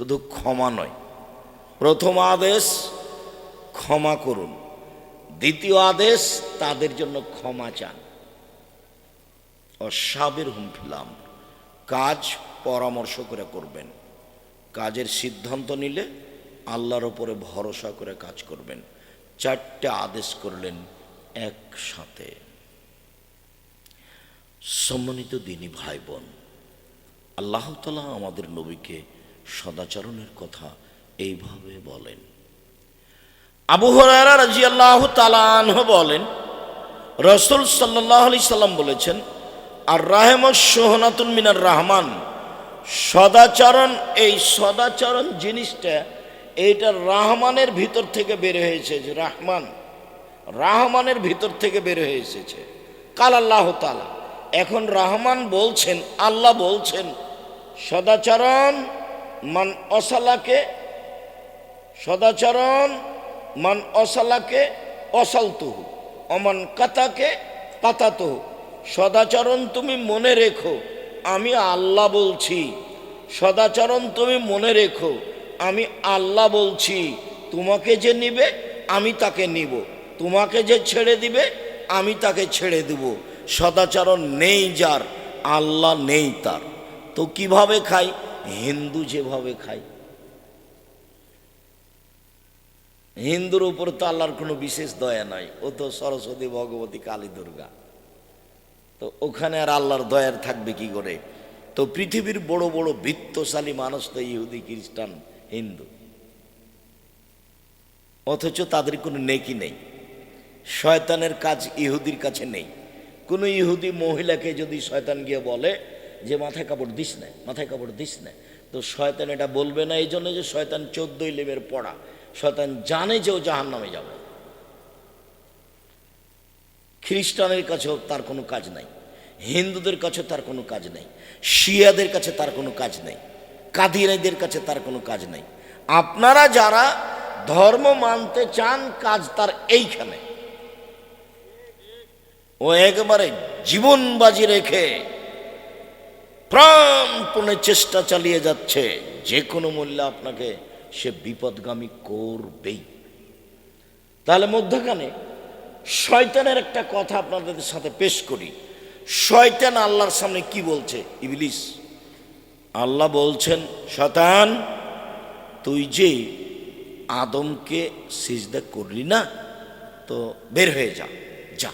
শুধু ক্ষমা নয়। প্রথম আদেশ, ক্ষমা করুন। দ্বিতীয় আদেশ, তাদের জন্য ক্ষমা চান। অসাবের হুম ফিলাম কাজ পরামর্শ করে করবেন। কাজের সিদ্ধান্ত নিলে আল্লাহর ওপরে ভরসা করে কাজ করবেন। চারটে আদেশ করলেন একসাথে। সম্মানিত দিনী ভাই বোন, আল্লাহ তালা আমাদের নবীকে সদাচরণের কথা এইভাবে বলেন। আবু হরারা রাজি আল্লাহ তালাহ বলেন, রসুল সাল্লাহ আলি সাল্লাম বলেছেন আর রাহেম সোহনাতুন মিনার রহমান। সদাচরণ, এই সদাচরণ জিনিসটা এইটা রাহমানের ভিতর থেকে বের হয়েছে যে রাহমান, রাহমানের ভিতর থেকে বের হয়ে এসেছে। কাল আল্লাহ তালা এখন রহমান বলছেন, আল্লাহ বলছেন, সদাচরণ মান অসালাকে সদাচরণ, মান অসালাকে অসালতুহু, অমান কাতাকে কাতাতহু। সদাচরণ তুমি মনে রেখো, আমি আল্লাহ বলছি। সদাচরণ তুমি মনে রেখো, আমি আল্লাহ বলছি। তোমাকে যে নিবে, আমি তাকে নিব। তোমাকে যে ছেড়ে দিবে, আমি তাকে ছেড়ে দেব। সদাচরণ নেই যার, আল্লাহ নেই তার। তো কীভাবে খাই? হিন্দু যেভাবে খায়। হিন্দুর উপর তো আল্লাহর কোনো বিশেষ দয়া নাই। ও তো সরস্বতী, ভগবতী, কালী, দুর্গা। তো ওখানে আর আল্লাহর দয়ার থাকবে কি করে? তো পৃথিবীর বড় বড় বৃত্তশালী মানুষ তো ইহুদি, খ্রিস্টান, হিন্দু। অথচ তাদের কোনো নেকি নেই। শয়তানের কাজ ইহুদির কাছে নেই। কোনো ইহুদি মহিলাকে যদি শয়তান গিয়ে বলে যে মাথায় কাপড় দিস না, মাথায় কাপড় দিস না। তো শয়তান এটা বলবে না এই জন্য যে শয়তান চোদ্দই লেমের পড়া। শয়তান জানে যে ও জাহান নামে যাবে। খ্রিস্টানের কাছেও তার কোনো কাজ নাই। হিন্দুদের কাছে তার কোনো কাজ নেই। শিয়াদের কাছে তার কোনো কাজ নেই। কাদিরাইদের কাছে তার কোনো কাজ নেই। আপনারা যারা ধর্ম মানতে চান, কাজ তার এইখানে। ও একবারে জীবন বাজি রেখে প্রাণপণে চেষ্টা চালিয়ে যাচ্ছে। যে কোনো মূল্যে আপনাকে সে বিপদগামী করবেই। তাহলে মধ্যখানে শয়তানের একটা কথা আপনাদের সাথে পেশ করি। শয়তান আল্লাহর সামনে কি বলছে? ইবলিস। আল্লাহ বলছেন শতান তুই যে আদমকে সিজদা করলি না, তো বের হয়ে যা যা।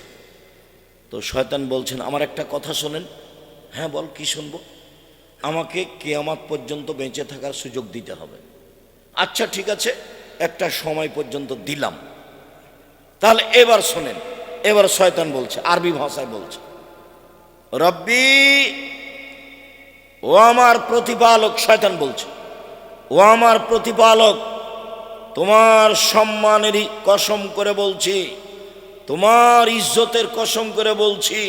তো শয়তান বলছেন, আমার একটা কথা শোনেন হ্যাঁ বল, কি শুনব? আমাকে কেয়ামাত পর্যন্ত বেঁচে থাকার সুযোগ দিতে হবে। আচ্ছা ঠিক আছে, একটা সময় পর্যন্ত দিলাম। তাহলে এবার শোনেন, এবার শয়তান বলছে, আরবি ভাষায় বলছে, রব্বি, ও আমার প্রতিপালক, শয়তান বলছে, ও আমার প্রতিপালক, তোমার সম্মানেরই কসম করে বলছি, তোমার ইজ্জতের কসম করে বলছি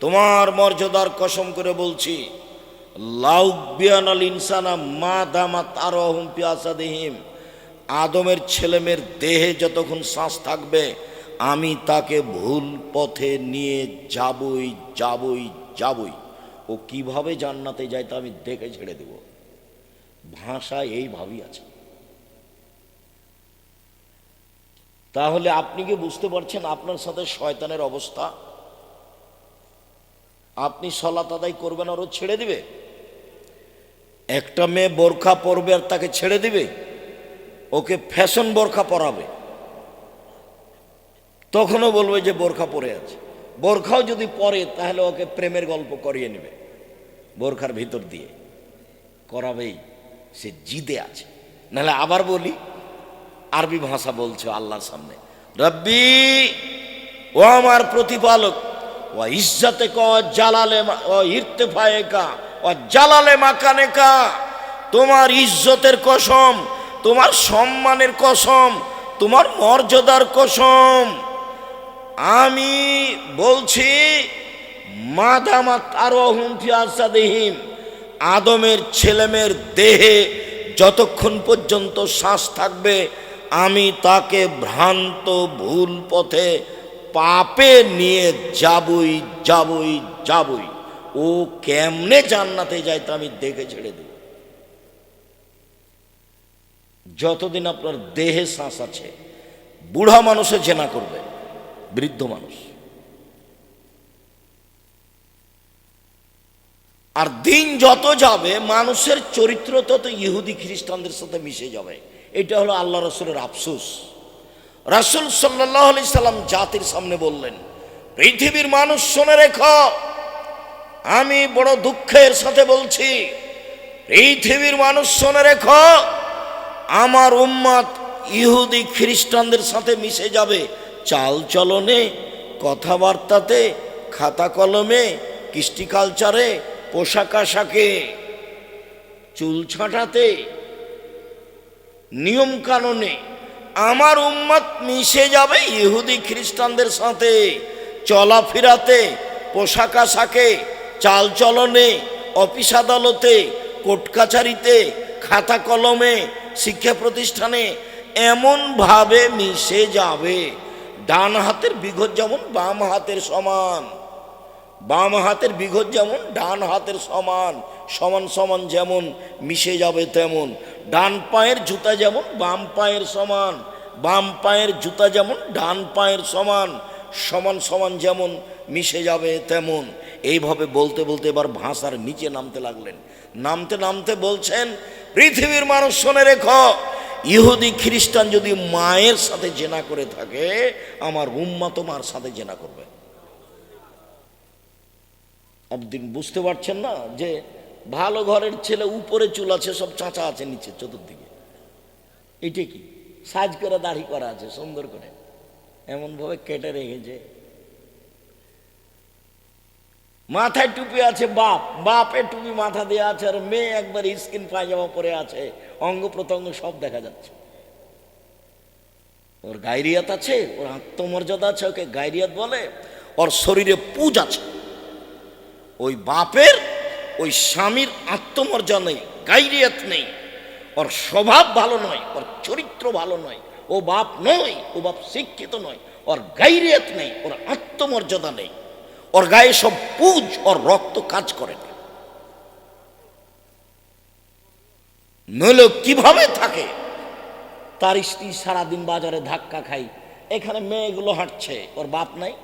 তোমার মর্যাদার কসম করে বলছি লাউবিয়ানাল ইনসানা মা আদমের ছেলেমেয়ের দেহে যতক্ষণ শ্বাস থাকবে, আমি তাকে ভুল পথে নিয়ে যাবই যাবই যাবই। ও কীভাবে জান্নাতে যায় তা আমি দেখে ছেড়ে দেব। ভাষা এইভাবেই আছে। তাহলে আপনি কি বুঝতে পারছেন আপনার সাথে শয়তানের অবস্থা? আপনি সলাত আদায় করবেন আর ও ছেড়ে দিবে। একটা মেয়ে বোরখা পরবে আর তাকে ছেড়ে দিবে, ওকে ফ্যাশন বোরখা পরাবে। তখনও বলবে যে বোরখা পরে আছে। বোরখাও যদি পরে, তাহলে ওকে প্রেমের গল্প করিয়ে নেবে, বোরখার ভিতর দিয়ে। করাবেই, সে জিদে আছে। নাহলে আবার বলি, আরবি ভাষা বলছো আল্লাহর সামনে। রব্বি, ও আমার প্রতিপালক ও ইজ্জাতে ক জালালে ও ইর্তেফায়ে কা ও জালালে মাকানে কা। তোমার ইজ্জতের কসম, তোমার সম্মানের কসম, তোমার মর্যাদার কসম। আমি বলছি, মাদামাত আরও হুমফিয়াসাদিহিম আদমের ছেলেমেয়ের দেহে যতক্ষণ পর্যন্ত শ্বাস থাকবে, আমি তাকে ভ্রান্ত ভুল পথে পাপে নিয়ে যাবই যাবই যাবই। ও কেমনে জান্নাতে যায় তা আমি দেখে ছেড়ে দেব। যতদিন আপনার দেহে শ্বাস আছে, বুড়া মানুষে জেনা করবে, বৃদ্ধ মানুষ। আর দিন যত যাবে, মানুষের চরিত্র তত ইহুদি খ্রিস্টানদের সাথে মিশে যাবে। এটা হলো আল্লাহ রসুলের আফসোস। রাসুল সাল্লাহ আলি সাল্লাম জাতির সামনে বললেন, পৃথিবীর মানুষ শুনে রেখ, আমি বড় দুঃখের সাথে বলছি, পৃথিবীর মানুষ শুনে রেখ, আমার উম্মাদ ইহুদি খ্রিস্টানদের সাথে মিশে যাবে, চাল চলনে, কথাবার্তাতে, খাতা কলমে, কৃষ্টি কালচারে, পোশাক আশাকে, চুল ছাঁটাতে, নিয়ম কানুনে আমার উম্মত মিশে যাবে ইহুদি খ্রিস্টানদের সাথে, চলাফেরাতে, পোশাক আশাকে, চাল চলনে, অফিস আদালতে, কোর্ট কাছারিতে, খাতা কলমে, শিক্ষা প্রতিষ্ঠানে এমনভাবে মিশে যাবে। ডান হাতের বিঘত যেমন বাম হাতের সমান, বাম হাতের বিঘত যেমন ডান হাতের সমান সমান সমান যেমন মিশে যাবে তেমন। ডান পায়ের জুতা যেমন, বাম পায়ের সমান, বাম পায়ের জুতা যেমন, ডান পায়ের সমান সমান সমান যেমন মিশে যাবে তেমন। এইভাবে বলতে বলতে এবার ভাষার নিচে নামতে লাগলেন। নামতে নামতে বলছেন, পৃথিবীর মানুষ শোনে রেখো, ইহুদি, খ্রিস্টান যদি মায়ের সাথে জেনা করে থাকে, আমার উম্মা তোমার সাথে জেনা করবে। একদিন বুঝতে পারছেন না যে ভালো ঘরের ছেলে, উপরে চুল আছে, সব চাঁচা আছে নিচে, চতুর্দিকে। এইটা কি? সাজ করে দাড়ি করা আছে, সুন্দর করে। এমনভাবে কেটে রেখেছে। মাথায় টুপি আছে বাপ। বাপে টুপি মাথা দিয়ে আছে, আর মেয়ে একবার স্কিন পায়জামা পরে আছে। অঙ্গ প্রত্যঙ্গ সব দেখা যাচ্ছে। ওর গাইরিয়াত আছে, ওর আত্মমর্যাদা আছে, ওকে গাইরিয়াত বলে, ওর শরীরে পুজ আছে। ওই বাপের ওই স্বামীর আত্মমর্যাদা নেই, গাইরিয়াত নেই। ওর স্বভাব ভালো নয়, ওর চরিত্র ভালো নয়, ও বাপ নয়, ও বাপ শিক্ষিত নয়, ওর গাইরিয়াত নেই, ওর আত্মমর্যাদা নেই। ওর গায়ে সব পুজ, ওর রক্ত কাজ করে না। নইলে কীভাবে থাকে? তার স্ত্রী সারাদিন বাজারে ধাক্কা খাই এখানে মেয়েগুলো হাঁটছে, ওর বাপ নাই?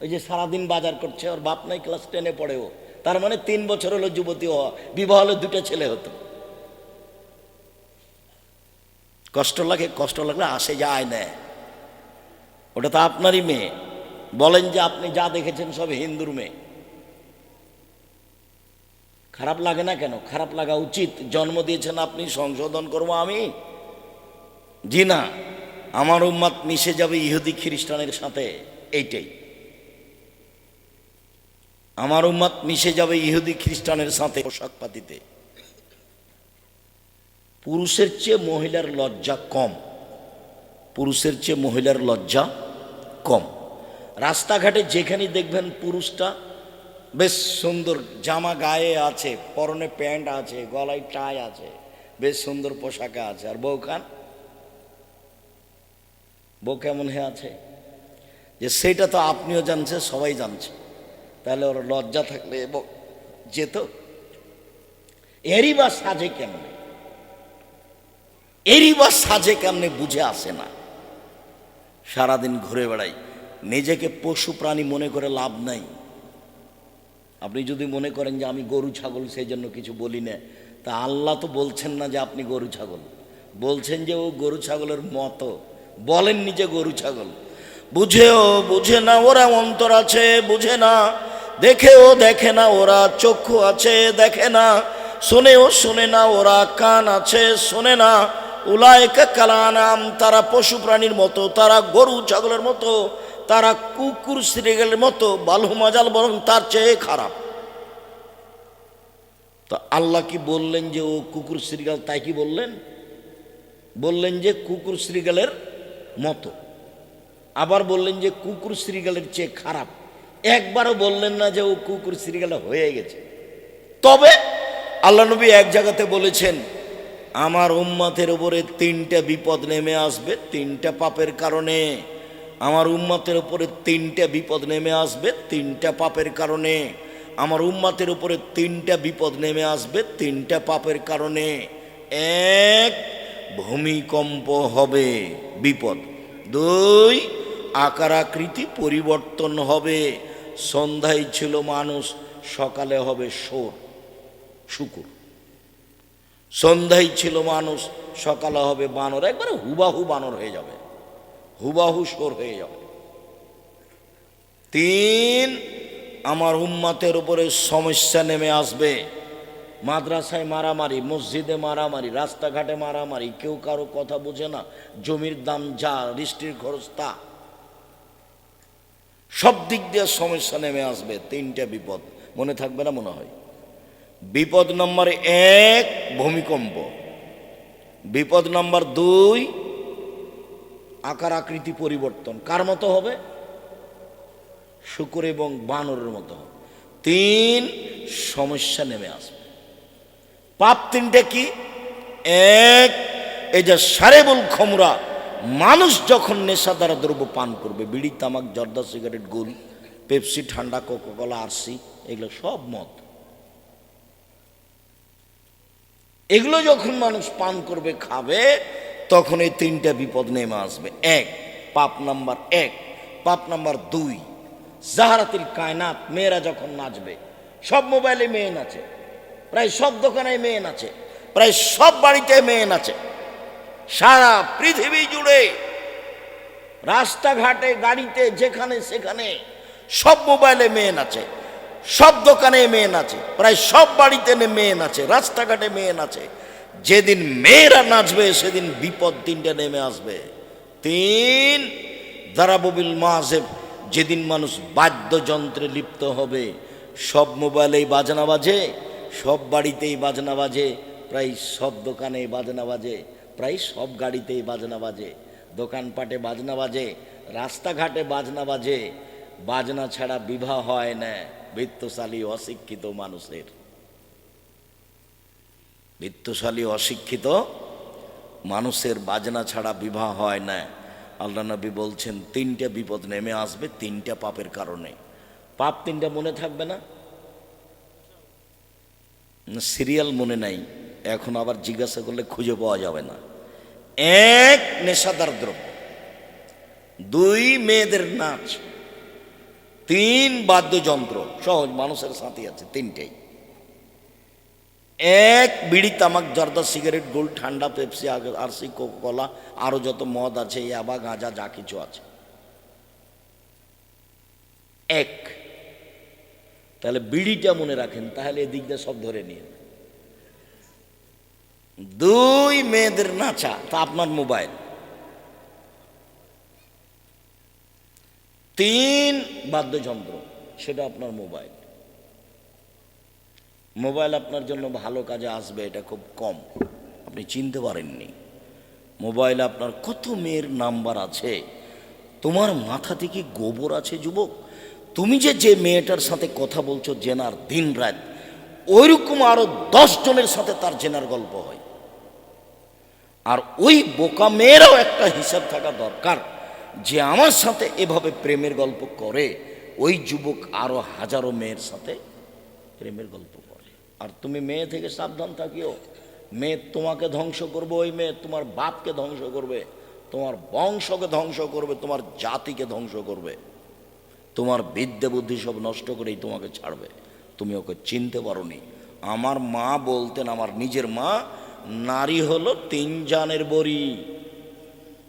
ওই যে সারাদিন বাজার করছে, ওর বাপ নাই, ক্লাস টেনে পড়ে ও তার মানে তিন বছর হলো যুবতী হওয়া, বিবাহ হলে দুটো ছেলে হতো। কষ্ট লাগে, কষ্ট লাগলে আসে, যায় না। ওটা তো আপনারই মেয়ে। বলেন যে আপনি যা দেখেছেন সব হিন্দুর মেয়ে। খারাপ লাগে না কেন? খারাপ লাগা উচিত। জন্ম দিয়েছেন আপনি, সংশোধন করব আমি। জি না, আমার উম্মাদ মিশে যাবে ইহুদি খ্রিস্টানের সাথে, এইটাই। আমার উম্মাদ মিশে যাবে ইহুদি খ্রিস্টানের সাথে পোশাক পাতিতে। পুরুষের চেয়ে মহিলার লজ্জা কম। পুরুষের চেয়ে মহিলার লজ্জা কম। রাস্তাঘাটে যেখানে দেখবেন পুরুষটা বেশ সুন্দর জামা গায়ে আছে, পরনে প্যান্ট আছে, গলায় টাই আছে, বেশ সুন্দর পোশাকে আছে। আর বউখান বউ কেমন হয়ে আছে? যে সেটা তো আপনিও জানছেন, সবাই জানছে। তাহলে ওর লজ্জা থাকলে এবং যেত। এরই বা সাজে কেমনে? এরই বা সাজে কেমনে বুঝে আসে না। সারাদিন ঘুরে বেড়াই, নিজেকে পশু প্রাণী মনে করে লাভ নাই। আপনি যদি মনে করেন যে আমি গরু, ছাগল সেই জন্য কিছু বলি না, তা আল্লাহ তো বলছেন না যে আপনি গরু, ছাগল। বলছেন যে ও গরু, ছাগলের মতো। বলেন নিজে গরু, ছাগল। বুঝেও বুঝে না, ওরা অন্তর আছে, বুঝে না। দেখেও দেখে না, ওরা চক্ষু আছে, দেখে না। শোনেও শোনে না, ওরা কান আছে, শোনে না। উলায়কা কালানাম তারা পশু প্রাণীর মতো, তারা গরু ছাগলের মতো, তারা কুকুর শ্রীগেলের মতো বালু মাজাল বরং তার চেয়ে খারাপ। তো আল্লাহ কি বললেন যে ও কুকুর শ্রীগাল তাই কি বললেন? বললেন যে কুকুর শ্রীগালের মতো। আবার বললেন যে কুকুর শ্রীগালের চেয়ে খারাপ। একবারও বললেন না যে ও কুকুর শ্রীগালে হয়ে গেছে। তবে আল্লাহ নবী এক জায়গাতে বলেছেন, আমার উম্মাতের উপরে তিনটা বিপদ নেমে আসবে, তিনটা পাপের কারণে। আমার উম্মাতের উপরে তিনটা বিপদ নেমে আসবে, তিনটা পাপের কারণে। আমার উম্মাতের উপরে তিনটা বিপদ নেমে আসবে, তিনটা পাপের কারণে। এক, ভূমিকম্প হবে, বিপদ। দুই, আকার আকৃতি পরিবর্তন হবে। সন্ধ্যায় ছিল মানুষ, সকালে হবে সোর শুকুর। সন্ধ্যায় ছিল মানুষ, সকালে হবে বানর, একবারে হুবাহু বানর হয়ে যাবে, হুবাহু সোর হয়ে যাবে। তিন, আমার উম্মাতের উপরে সমস্যা নেমে আসবে। মাদ্রাসায় মারামারি, মসজিদে মারামারি, রাস্তাঘাটে মারামারি, কেউ কারও কথা বোঝে না, জমির দাম যা বৃষ্টির খরচ তা। সব দিক দিয়ে সমস্যা নেমে আসবে, তিনটা বিপদ। মনে থাকবে না, মনে হয়। বিপদ নম্বর এক, ভূমিকম্প। বিপদ নম্বর দুই, আকার আকৃতি পরিবর্তন। কার মতো হবে? শুকুর এবং বানরের মতো হবে। তিন, সমস্যা নেমে আসবে। পাপ তিনটে কি? এক, এই যে সারেবুল খমরা মানুষ যখন নেশাদার দ্রব্য পান করবে, বিড়ি, তামাক, জর্দা, সিগারেট, গুল, পেপসি, ঠান্ডা, কোকোকলা, আরসি, এগুলো সব মদ। এগুলো যখন মানুষ পান করবে, খাবে, তখন এই তিনটা বিপদ নেমে আসবে। এক, পাপ নাম্বার এক, পাপ নাম্বার দুই, জাহারাতিল কায়নাত, মেয়েরা যখন নাচবে, সব মোবাইলে মেয়ে নাচে, প্রায় সব দোকানে মেয়ে নাচে, প্রায় সব বাড়িতে মেয়ে নাচে। সারা পৃথিবী জুড়ে রাস্তাঘাটে, গাড়িতে, যেখানে, সেখানে সব মোবাইলে মেয়ে নাচে সব দোকানে মেয়ে নাচে প্রায় সব বাড়িতে মেয়ে নাচে রাস্তাঘাটে মেয়ে নাচে যেদিন মেয়েরা নাচবে, সেদিন বিপদ তিনটা নেমে আসবে। তিন, দারাববিল মাসেব যেদিন মানুষ বাদ্যযন্ত্রে লিপ্ত হবে, সব মোবাইলেই বাজনা বাজে, সব বাড়িতেই বাজনা বাজে, প্রায় সব দোকানেই বাজনা বাজে। প্রায় সব গাড়িতেই বাজনা বাজে। দোকানপাটে বাজনা বাজে, রাস্তাঘাটে বাজনা বাজে। বাজনা ছাড়া বিবাহ হয় না, বৃত্তশালী অশিক্ষিত মানুষের। বৃত্তশালী অশিক্ষিত মানুষের বাজনা ছাড়া বিবাহ হয় না। আল্লাহ নবী বলছেন, তিনটা বিপদ নেমে আসবে, তিনটা পাপের কারণে। পাপ তিনটা মনে থাকবে না? সিরিয়াল মনে নাই। এখন আবার জিজ্ঞাসা করলে খুঁজে পাওয়া যাবে না। এক নেশাদার দ্রব্য। দুই মেয়েদের নাচ। তিন বাদ্যযন্ত্র। সহজ, মানুষের সাথে আছে, তিনটেই। এক বিড়ি, তামাক, জর্দা, সিগারেট গোল ঠান্ডা, পেপসি আরসি, কোকোকলা, আরও যত মদ আছে, ইয়াবা, গাঁজা, যা কিছু আছে। এক। তাহলে বিড়িটা মনে রাখেন, তাহলে এদিক দিয়ে সব ধরে নিয়ে দুই মেয়েদের নাচা, তা আপনার মোবাইল। তিন বাদ্যযন্ত্র, সেটা আপনার মোবাইল। মোবাইল আপনার জন্য ভালো কাজে আসবে, এটা খুব কম। আপনি চিনতে পারেননি। মোবাইল আপনার কত মেয়ের নাম্বার আছে? তোমার মাথা থেকে গোবর আছে, যুবক? তুমি যে যে মেয়েটার সাথে কথা বলছো, জেনার দিন রাত, ওইরকম আরও দশ জনের সাথে তার জেনার গল্প হয়। আর ওই বোকা মেয়েরাও একটা হিসাব থাকা দরকার যে আমার সাথে এভাবে প্রেমের গল্প করে, ওই যুবক আরও হাজারো মেয়ের সাথে প্রেমের গল্প করে। আর তুমি মেয়ে থেকে সাবধান থাকিও। মেয়ে তোমাকে ধ্বংস করবে, ওই মেয়ে তোমার বাপকে ধ্বংস করবে, তোমার বংশকে ধ্বংস করবে, তোমার জাতিকে ধ্বংস করবে। তোমার বিদ্যে বুদ্ধি সব নষ্ট করেই তোমাকে ছাড়বে। তুমি ওকে চিনতে পারোনি। আমার মা বলতেন, আমার নিজের মা নারী হলো তিন জানের বড়ি।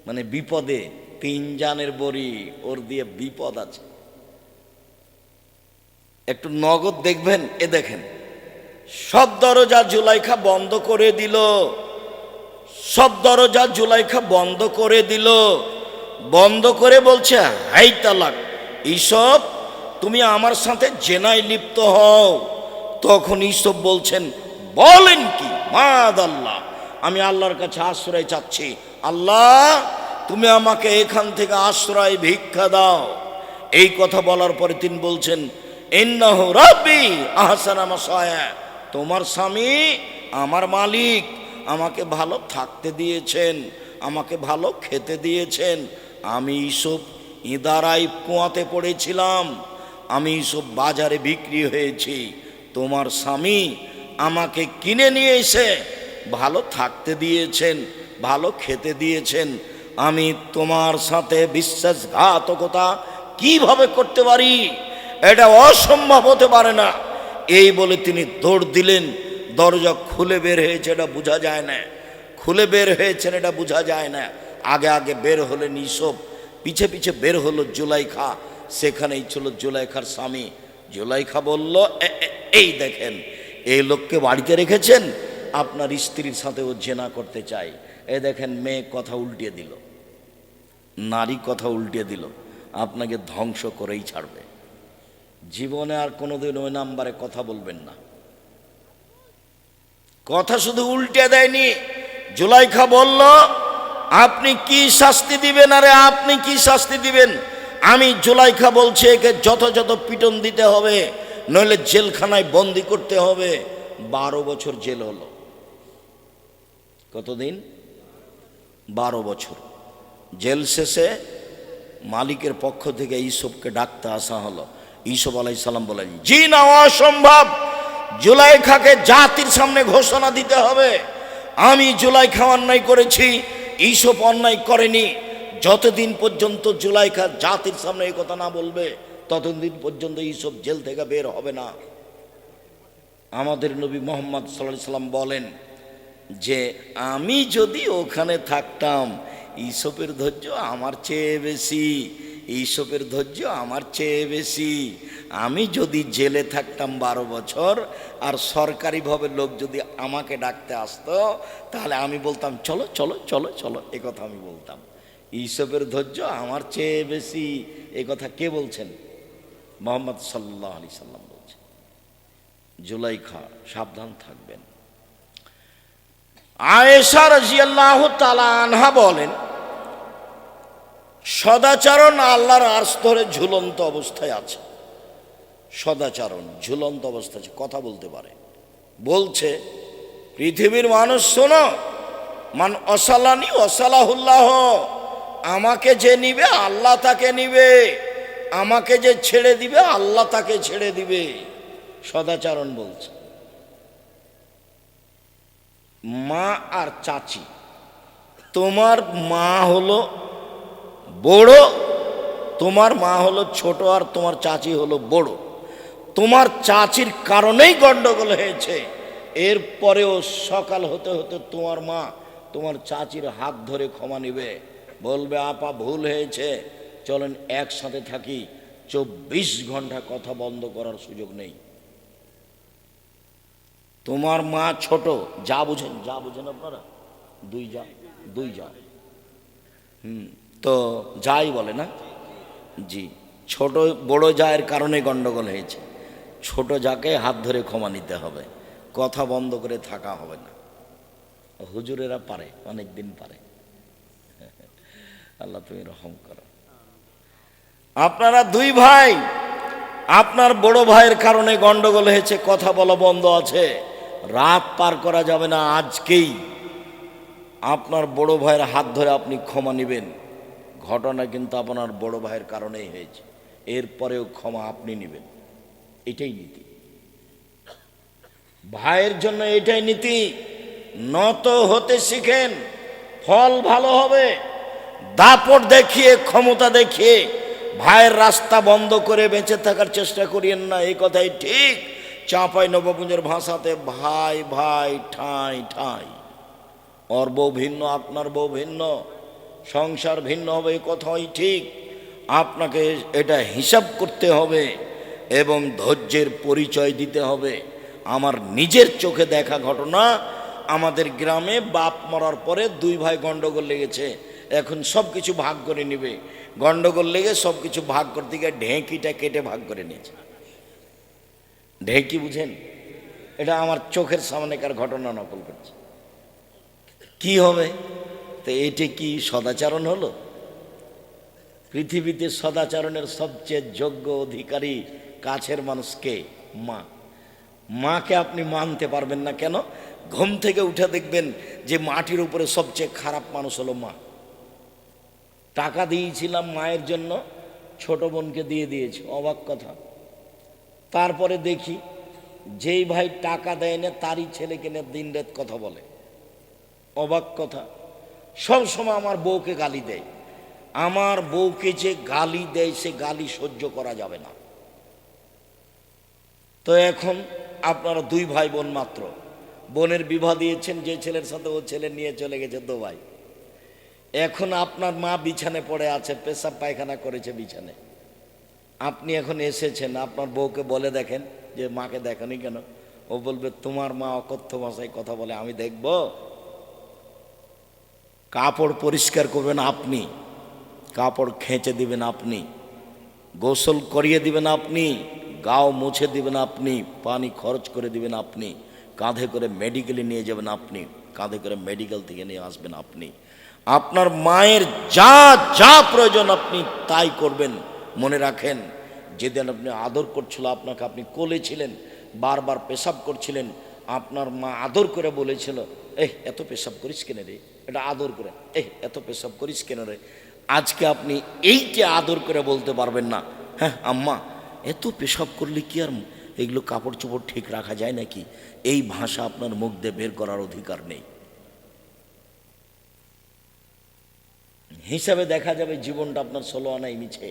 মানে বিপদে তিন জানের বড়ি, ওর দিয়ে বিপদ আছে। একটু নগদ দেখবেন, এ দেখেন। সব দরজা জুলাইখা বন্ধ করে দিল। সব দরজা জুলাইখা বন্ধ করে দিল। বন্ধ করে বলছে, হাই তালাক এইসব তুমি আমার সাথে জেনায় লিপ্ত হও। তখন ঈসব বলছেন, বলেন কি? আল্লাহ। আমি আল্লাহর কাছে আশ্রয় চাচ্ছি। আল্লাহ, তুমি আমাকে এখান থেকে আশ্রয় ভিক্ষা দাও। এই কথা বলার পরে তিনি বলছেন তোমার স্বামী আমার মালিক, আমাকে ভালো থাকতে দিয়েছেন, আমাকে ভালো খেতে দিয়েছেন। আমি এইসব ইদারাই কুয়াতে পড়েছিলাম। আমি এইসব বাজারে বিক্রি হয়েছি। তোমার স্বামী আমাকে কিনে নিয়ে এসে ভালো থাকতে দিয়েছেন, ভালো খেতে দিয়েছেন। আমি তোমার সাথে বিশ্বাসঘাতকতা কীভাবে করতে পারি? এটা অসম্ভব হতে পারে না। এই বলে তিনি দৌড় দিলেন। দরজা খুলে বের হয়েছে, এটা বোঝা যায় না। খুলে বের হয়েছেন, এটা বোঝা যায় না। আগে আগে বের হলেন ইসব পিছে পিছে বের হলো জুলাইখা। সেখানেই ছিল জুলাইখার স্বামী। জুলাইখা বলল, "এ- এ- এই দেখেন এই লোককে বাড়িতে রেখেছেন? আপনার স্ত্রীর সাথে ও জেনা করতে চাই। এ দেখেন, মেয়ে কথা উল্টিয়ে দিল। নারী কথা উল্টিয়ে দিল। আপনাকে ধ্বংস করেই ছাড়বে। জীবনে আর কোনোদিন ওই নাম্বারে কথা বলবেন না। কথা শুধু উল্টে দেয়নি। জুলাইখা বলল, আপনি কি শাস্তি দিবেন? আরে আপনি কি শাস্তি দিবেন? আমি জুলাইখা বলছি, একে যথাযথ পিটন দিতে হবে। নইলে জেলখানায় বন্দি করতে হবে। বারো বছর জেল হলো। কতদিন? বারো বছর। জেল শেষে মালিকের পক্ষ থেকে ইসবকে ডাকতে আসা হলো। ইসব আলাই সালাম বলেন, জি না, অসম্ভব। জুলাইখাকে জাতির সামনে ঘোষণা দিতে হবে। আমি জুলাইখা অন্যায় করেছি ইসব অন্যায় করেনি। যতদিন পর্যন্ত জুলাইখা জাতির সামনে এই কথা না বলবে ততদিন পর্যন্ত ইসব জেল থেকে বের হবে না। আমাদের নবী মোহাম্মদ সাল্লাহ সাল্লাম বলেন যে, আমি যদি ওখানে থাকতাম ইসপের ধৈর্য আমার চেয়ে বেশি ইসপের ধৈর্য আমার চেয়ে বেশি। আমি যদি জেলে থাকতাম বারো বছর, আর সরকারিভাবে লোক যদি আমাকে ডাকতে আসতো, তাহলে আমি বলতাম, চলো চলো চলো চলো। কথা আমি বলতাম। ইসপের ধৈর্য আমার চেয়ে বেশি, এ কথা কে বলছেন? মোহাম্মদ সাল্লাহ আলি সাল্লাম বলছেন জুলাইখা, সাবধান থাকবেন। আয়েশা রাজিয়াল্লাহ তালা আনহা বলেন, সদাচরণ আল্লাহর আর্স ধরে ঝুলন্ত অবস্থায় আছে। সদাচরণ, ঝুলন্ত অবস্থা আছে, কথা বলতে পারে। বলছে, পৃথিবীর মানুষ শোনো, মান অসালানি অসালাহুল্লাহ, আমাকে যে নিবে, আল্লাহ তাকে নিবে। আমাকে যে ছেড়ে দিবে, আল্লাহ তাকে ছেড়ে দিবে। সদাচরণ বলছে। মা আর চাচি, তোমার মা হলো বড়, তোমার মা হলো ছোট, আর তোমার চাচি হলো বড়। তোমার চাচির কারণেই গন্ডগোল হয়েছে। এরপরেও সকাল হতে হতে তোমার মা তোমার চাচির হাত ধরে ক্ষমা নিবে। বলবে, আপা, ভুল হয়েছে। চলেন একসাথে থাকি, চব্বিশ ঘণ্টা কথা বন্ধ করার সুযোগ নেই। তোমার মা ছোট, যা বুঝেন যা বুঝেন আপনারা? দুই যা দুই যা। হুম, তো যাই বলে না? জি, ছোট বড় জায়ের কারণে গন্ডগোল হয়েছে। ছোট যাকে হাত ধরে ক্ষমা নিতে হবে, কথা বন্ধ করে থাকা হবে না। হুজুরেরা পারে অনেক দিন পারে। আল্লাহ তুমি রহম করো। আপনারা দুই ভাই, আপনার বড় ভাইয়ের কারণে গন্ডগোল হয়েছে, কথা বলা বন্ধ আছে। রাত পার করা যাবে না আজকেই। আপনার বড় ভাইয়ের হাত ধরে আপনি ক্ষমা নেবেন। ঘটনা কিন্তু আপনার বড় ভাইয়ের কারণেই হয়েছে। এরপরেও ক্ষমা আপনি নেবেন। এটাই নীতি। ভাইয়ের জন্য এটাই নীতি। নত হতে শিখেন, ফল ভালো হবে। দাপট দেখিয়ে, ক্ষমতা দেখিয়ে ভাইয়ের রাস্তা বন্ধ করে বেঁচে থাকার চেষ্টা করিয়েন না, এই কথাই ঠিক। চাঁপাই নবপুঞ্জের ভাষাতে ভাই ভাই, ঠাঁই ঠাঁই। ওর বউ ভিন্ন, আপনার বউ ভিন্ন, সংসার ভিন্ন হবে, এই কথাই ঠিক। আপনাকে এটা হিসাব করতে হবে এবং ধৈর্যের পরিচয় দিতে হবে। আমার নিজের চোখে দেখা ঘটনা, আমাদের গ্রামে বাপ মরার পরে দুই ভাই গণ্ডগোল লেগেছে। এখন সব কিছু ভাগ করে নেবে। গন্ডগোল লেগে সব কিছু ভাগ করতে গিয়ে ঢেঁকিটা কেটে ভাগ করে নিয়েছে। ঢেঁকি বুঝেন? এটা আমার চোখের সামনেকার ঘটনা নকল করছে। কি হবে? তো এটি কি সদাচরণ হলো? পৃথিবীতে সদাচরণের সবচেয়ে যোগ্য অধিকারী কাছের মানুষকে মা। মাকে আপনি মানতে পারবেন না কেন? ঘুম থেকে উঠে দেখবেন যে মাটির উপরে সবচেয়ে খারাপ মানুষ হলো মা। টাকা দিয়েছিলাম মায়ের জন্য, ছোট বোনকে দিয়ে দিয়েছি, অবাক কথা। তারপরে দেখি, যেই ভাই টাকা দেয় না, তারই ছেলেকে নিয়ে দিন রাত কথা বলে। অবাক কথা। সব সময় আমার বউকে গালি দেয়। আমার বউকে যে গালি দেয়, সে গালি সহ্য করা যাবে না। তো এখন আপনারা দুই ভাই বোন মাত্র। বোনের বিবাহ দিয়েছেন, যে ছেলের সাথে ও ছেলে নিয়ে চলে গেছে দো ভাই এখন আপনার মা বিছানে পড়ে আছে, পেশাব পায়খানা করেছে বিছানে। আপনি এখন এসেছেন, আপনার বউকে বলে দেখেন, যে মাকে দেখনি কেন? ও বলবে, তোমার মা অকথ্য ভাষায় কথা বলে, আমি দেখব। কাপড় পরিষ্কার করবেন আপনি, কাপড় খেঁচে দিবেন আপনি, গোসল করিয়ে দিবেন আপনি, গাও মুছে দিবেন আপনি, পানি খরচ করে দিবেন আপনি, কাঁধে করে মেডিকেলে নিয়ে যাবেন আপনি, কাঁধে করে মেডিকেল থেকে নিয়ে আসবেন আপনি। আপনার মায়ের যা যা প্রয়োজন আপনি তাই করবেন। মনে রাখেন, যেদিন আপনি আদর করছিল আপনাকে, আপনি কোলে ছিলেন, বারবার পেশাব করছিলেন, আপনার মা আদর করে বলেছিল, এহ, এত পেশাব করিস কেন রে? এটা আদর করে, এহ, এত পেশাব করিস কেন রে? আজকে আপনি এইটা আদর করে বলতে পারবেন না। হ্যাঁ আম্মা, এত পেশাব করলে কি আর এগুলো কাপড় চোপড় ঠিক রাখা যায় নাকি? এই ভাষা আপনার মুখ দিয়ে বের করার অধিকার নেই। হিসাবে দেখা যাবে জীবনটা আপনার ষোলো আনাই মিছে।